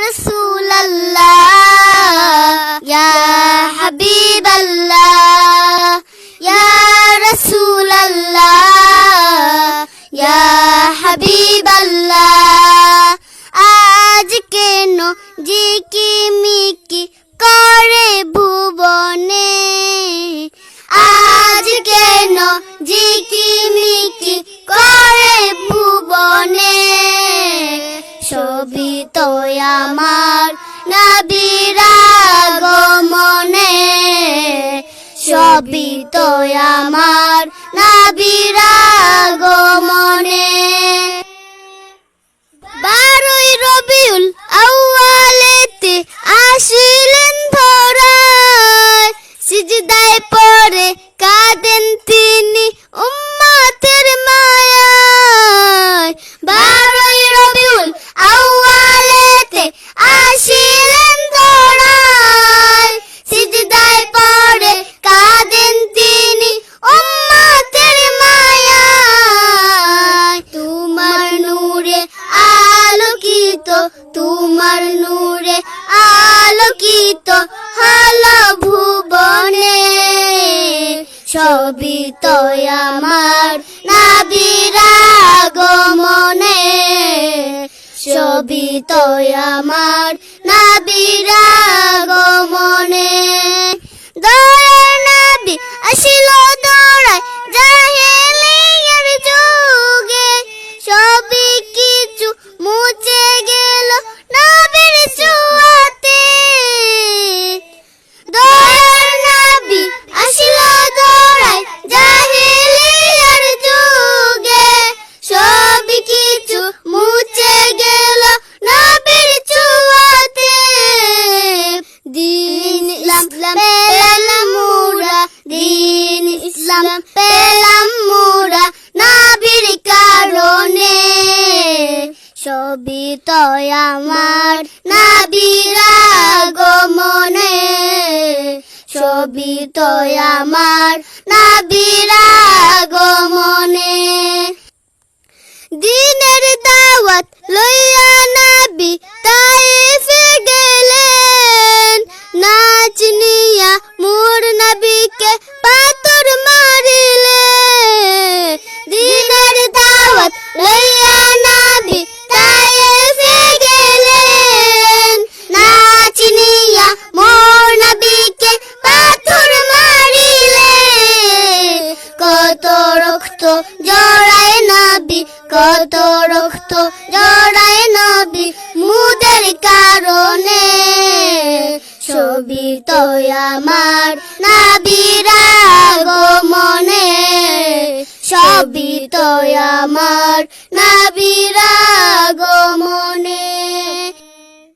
রাসূলাল্লাহ ইয়া হাবিবাল্লাহ ইয়া রাসূলাল্লাহ ইয়া হাবিবাল্লাহ আজ কেন জিকিমিকি করে ভুবনে? আজ কেন জিকিমিকি করে ভুবনে? সবই তো আমার নবীরা গমনে সবই তো আমার নবীরা গমনে বারোই রবিউল আউয়ালেতে আসিলেন ধরায়। সিজদায় পরে কাঁদেন তিনি। তোমার নূরে আলোকিত হলো ভুবনে। সবই তো আমার নাবিরা গমনে সবই তো আমার নাবিরা ইসলাম, পেলাম মোরা, দিন ইসলাম, পেলাম মোরা, নাবির কারণে। সবই তো আমার নাবিরা গমনে সবই তো আমার নাবিরা গমনে দিনের দাওয়াত লইয়া নাবি রক্ত জড়ায় নাবি, কত রক্ত জড়ায় নবী মুদের কারণে। ছবি তো আমার নাবিরা গমনে সবই তো আমার নাবিরা গমনে